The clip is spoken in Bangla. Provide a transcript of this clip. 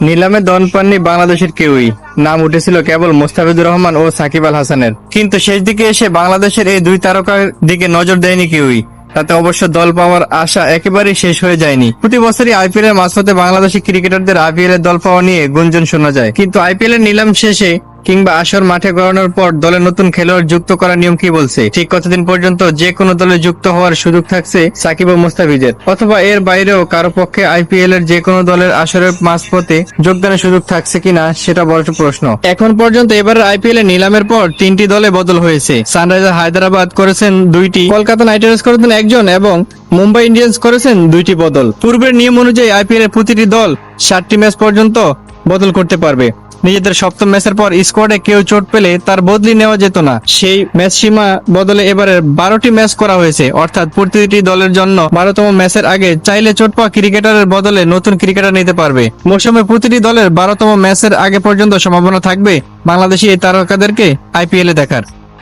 নিলামে দন পাননি বাংলাদেশের কেউই। নাম উঠেছিল কেবল মোস্তাফিজুর রহমান ও সাকিব আল হাসানের। কিন্তু শেষ দিকে এসে বাংলাদেশের এই দুই তারকার দিকে নজর দেয়নি কেউই। তাতে অবশ্য দল পাওয়ার আশা একেবারেই শেষ হয়ে যায়নি। প্রতি বছরই আইপিএল এর মাঝপথে বাংলাদেশি ক্রিকেটারদের আইপিএল এর দল পাওয়া নিয়ে গুঞ্জন শোনা যায়। কিন্তু আইপিএল এর নিলাম শেষে কিংবা আসর মাঠে গড়ানোর পর দলে নতুন খেলোয়াড় যুক্ত করার নিয়ম কি বলছে? ঠিক কতদিন পর্যন্ত যে কোনো দলে যুক্ত হওয়ার সুযোগ থাকছে সাকিব ও মুস্তাফিজের? অথবা এর বাইরেও কারও পক্ষে আইপিএল এর যে কোনো দলের আসরের মাঝপথে যোগদানের সুযোগ থাকছে কিনা সেটা বড় প্রশ্ন। এখন পর্যন্ত এবারের আইপিএল এর নিলামের পর তিনটি দলে বদল হয়েছে। সানরাইজার হায়দ্রাবাদ করেছেন দুইটি, কলকাতা নাইট রাইডার্স করেছেন একজন এবং মুম্বাই ইন্ডিয়ান্স করেছেন দুইটি বদল। পূর্বের নিয়ম অনুযায়ী আইপিএল এর প্রতিটি দল সাতটি ম্যাচ পর্যন্ত বদল করতে পারবে। নিজেদের সপ্তম ম্যাচের পর স্কোয়াডে কেউ চোট পেলে তার বদলি নেওয়া যেত না। সেই ম্যাচ সীমা বদলে এবারে বারোটি ম্যাচ করা হয়েছে। অর্থাৎ প্রতিটি দলের জন্য বারোতম ম্যাচের আগে চাইলে চোট পাওয়া ক্রিকেটারের বদলে নতুন ক্রিকেটার নিতে পারবে। মৌসুমে প্রতিটি দলের বারোতম ম্যাচের আগে পর্যন্ত সম্ভাবনা থাকবে। বাংলাদেশি এই তারকাদেরকে আইপিএলে দেখার।